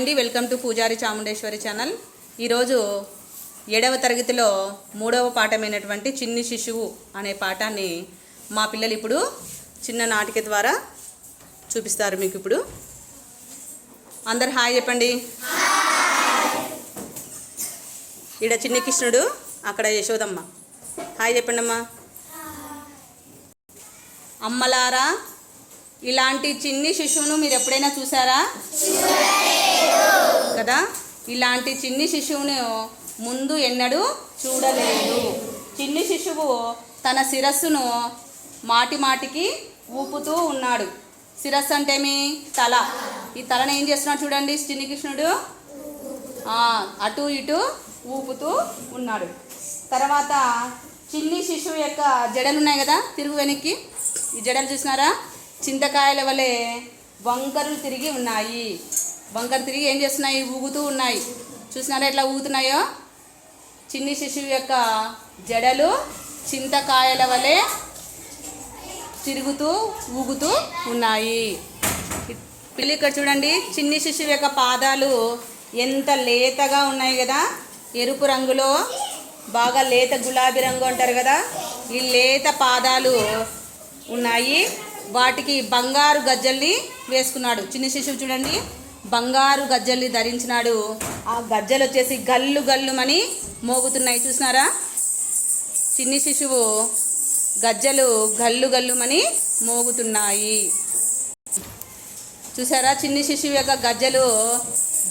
అండి. Welcome to పూజారి Chamundeshwari channel. ఈరోజు ఏడవ తరగతిలో మూడవ పాఠమైనటువంటి చిన్ని శిశువు అనే పాఠాన్ని మా పిల్లలు ఇప్పుడు చిన్న నాటిక ద్వారా చూపిస్తారు మీకు ఇప్పుడు. అందరు హాయ్ చెప్పండి. ఈడ చిన్ని కృష్ణుడు అక్కడ యశోదమ్మ. హాయ్ చెప్పండి అమ్మా అమ్మలారా ఇలాంటి చిన్ని శిశువును మీరు ఎప్పుడైనా చూసారా? కదా? ఇలాంటి చిన్ని శిశువును ముందు ఎన్నడూ చూడలేదు. చిన్ని శిశువు తన శిరస్సును మాటి మాటికి ఊపుతూ ఉన్నాడు. శిరస్సు అంటే మీ తల. ఈ తలను ఏం చేస్తున్నాడు చూడండి చిన్ని కృష్ణుడు. అటు ఇటు ఊపుతూ ఉన్నాడు. తర్వాత చిన్ని శిశువు యొక్క జడలు ఉన్నాయి కదా తిరుగు వెనక్కి. ఈ జడలు చూసినారా? చింతకాయల వలె వంకరలు తిరిగి ఉన్నాయి. వంకర తిరిగి ఏం చేస్తున్నాయి? ఊగుతూ ఉన్నాయి. చూసినారా ఎట్లా ఊగుతున్నాయో? చిన్ని శిశువు యొక్క జడలు చింతకాయల వలె తిరుగుతూ ఊగుతూ ఉన్నాయి. పిల్లి ఇక్కడ చూడండి. చిన్ని శిశువు యొక్క పాదాలు ఎంత లేతగా ఉన్నాయి కదా? ఎరుపు రంగులో బాగా లేత గులాబీ రంగు అంటారు కదా? ఈ లేత పాదాలు ఉన్నాయి. వాటికి బంగారు గజ్జల్ని వేసుకున్నాడు. చిన్న శిశువు చూడండి. బంగారు గజ్జల్ని ధరించినాడు. ఆ గజ్జలు వచ్చేసి గల్లు గల్లుమని మోగుతున్నాయి. చూసినారా? చిన్ని శిశువు గజ్జలు గల్లు గల్లుమని మోగుతున్నాయి. చూసారా? చిన్ని శిశువు యొక్క గజ్జలు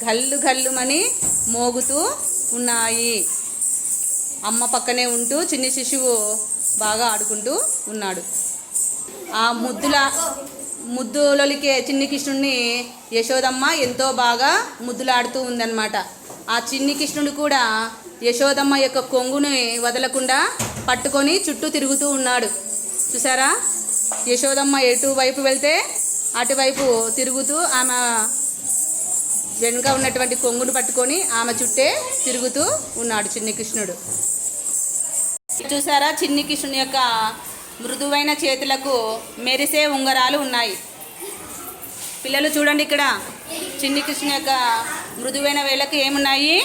గల్లు గల్లుమని మోగుతూ ఉన్నాయి. అమ్మ పక్కనే ఉంటూ చిన్ని శిశువు బాగా ఆడుకుంటూ ఉన్నాడు. ఆ ముద్దుల ముద్దులొలికే చిన్ని కృష్ణుడిని యశోదమ్మ ఎంతో బాగా ముద్దులాడుతూ ఉందన్నమాట. ఆ చిన్ని కృష్ణుడు కూడా యశోదమ్మ యొక్క కొంగుని వదలకుండా పట్టుకొని చుట్టూ తిరుగుతూ ఉన్నాడు. చూసారా? యశోదమ్మ ఎటు వైపు వెళ్తే అటువైపు తిరుగుతూ ఆమె వెనుక ఉన్నటువంటి కొంగును పట్టుకొని ఆమె చుట్టే తిరుగుతూ ఉన్నాడు చిన్ని కృష్ణుడు. చూసారా? చిన్ని కృష్ణుని యొక్క మృదువైన చేతులకు మెరిసే ఉంగరాలు ఉన్నాయి. పిల్లలు చూడండి ఇక్కడ. చిన్ని కృష్ణ యొక్క మృదువైన వేలకు ఏమున్నాయి?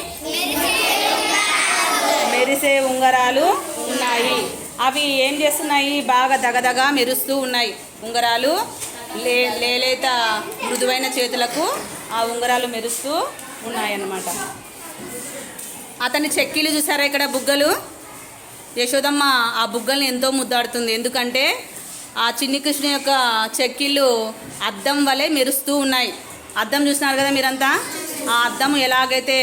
మెరిసే ఉంగరాలు ఉన్నాయి. అవి ఏం చేస్తున్నాయి? బాగా దగదగా మెరుస్తూ ఉన్నాయి. ఉంగరాలు లే లేలేత మృదువైన చేతులకు ఆ ఉంగరాలు మెరుస్తూ ఉన్నాయన్నమాట. అతని చెక్కీలు చూసారా ఇక్కడ బుగ్గలు? యశోదమ్మ ఆ బుగ్గల్ని ఎంతో ముద్దాడుతుంది. ఎందుకంటే ఆ చిన్ని కృష్ణ యొక్క చెక్కిళ్ళు అద్దం వలె మెరుస్తూ ఉన్నాయి. అద్దం చూస్తున్నారు కదా మీరంతా? ఆ అద్దం ఎలాగైతే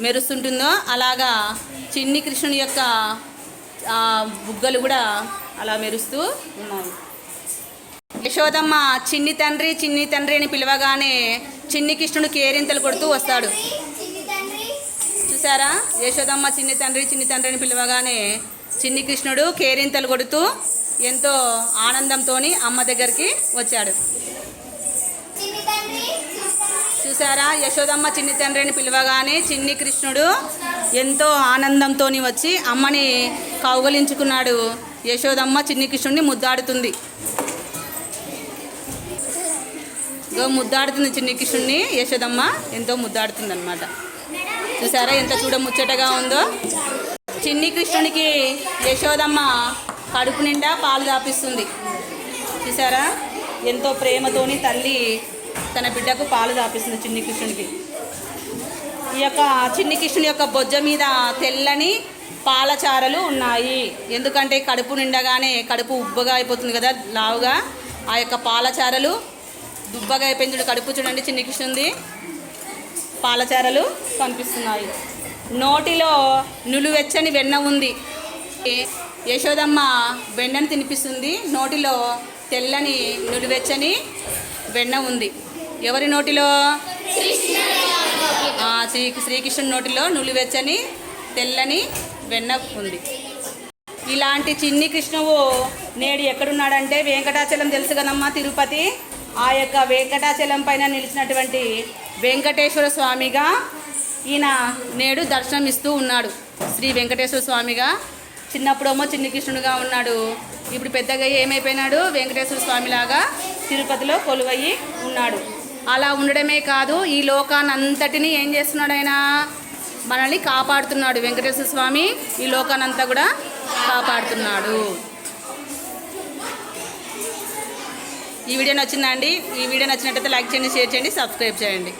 మెరుస్తుంటుందో అలాగా చిన్ని కృష్ణుని యొక్క ఆ, బుగ్గలు కూడా అలా మెరుస్తూ ఉన్నాయి. యశోదమ్మ చిన్ని తండ్రి చిన్ని తండ్రి అని పిలవగానే చిన్ని కృష్ణుడు కేరింతలు కొడుతూ వస్తాడు. చూశారా? యశోదమ్మ చిన్ని తండ్రి చిన్ని తండ్రి అని పిలవగానే చిన్ని కృష్ణుడు కేరింతలు కొడుతూ ఎంతో ఆనందంతో అమ్మ దగ్గరికి వచ్చాడు. చూసారా యశోదమ్మ చిన్ని తండ్రిని పిలవగానే చిన్ని కృష్ణుడు ఎంతో ఆనందంతో వచ్చి అమ్మని కౌగలించుకున్నాడు. యశోదమ్మ చిన్ని కృష్ణుడిని ముద్దాడుతుంది. ముద్దాడుతుంది చిన్ని కృష్ణుడిని. యశోదమ్మ ఎంతో ముద్దాడుతుంది అనమాట చూసారా ఎంత చూడ ముచ్చటగా ఉందో? చిన్ని కృష్ణునికి యశోదమ్మ కడుపు నిండా పాలు దాపిస్తుంది చూసారా? ఎంతో ప్రేమతోని తల్లి తన బిడ్డకు పాలు దాపిస్తుంది చిన్ని కృష్ణునికి. ఈ యొక్క చిన్ని కృష్ణుని యొక్క బొజ్జ మీద తెల్లని పాలచారలు ఉన్నాయి. ఎందుకంటే కడుపు నిండగానే కడుపు ఉబ్బగా అయిపోతుంది కదా లావుగా. ఆ యొక్క పాలచారలు దుబ్బగా అయిపోయింది కడుపు చూడండి చిన్ని కృష్ణుంది. పాలచారలు కనిపిస్తున్నాయి. నోటిలో నులువెచ్చని వెన్న ఉంది. యశోదమ్మ వెన్నను తినిపిస్తుంది. నోటిలో తెల్లని నులువెచ్చని వెన్న ఉంది. ఎవరి నోటిలో? శ్రీ శ్రీకృష్ణుడి నోటిలో నులివెచ్చని తెల్లని వెన్న ఉంది. ఇలాంటి చిన్ని కృష్ణువు నేడు ఎక్కడున్నాడంటే వెంకటాచలం తెలుసు కదమ్మా తిరుపతి. ఆ యొక్క వెంకటాచలం పైన నిలిచినటువంటి వెంకటేశ్వర స్వామిగా ఈయన నేడు దర్శనం ఇస్తూ ఉన్నాడు. శ్రీ వెంకటేశ్వర స్వామిగా. చిన్నప్పుడేమో చిన్న కృష్ణుడుగా ఉన్నాడు. ఇప్పుడు పెద్దగా ఏమైపోయినాడు? వెంకటేశ్వర స్వామిలాగా తిరుపతిలో కొలువయ్యి ఉన్నాడు. అలా ఉండడమే కాదు ఈ లోకాన్ని అంతటిని ఏం చేస్తున్నాడు ఆయన? మనల్ని కాపాడుతున్నాడు వెంకటేశ్వర స్వామి. ఈ లోకానంతా కూడా కాపాడుతున్నాడు. ఈ వీడియో నచ్చిందా అండి? ఈ వీడియో నచ్చినట్టయితే లైక్ చేయండి షేర్ చేయండి సబ్స్క్రైబ్ చేయండి.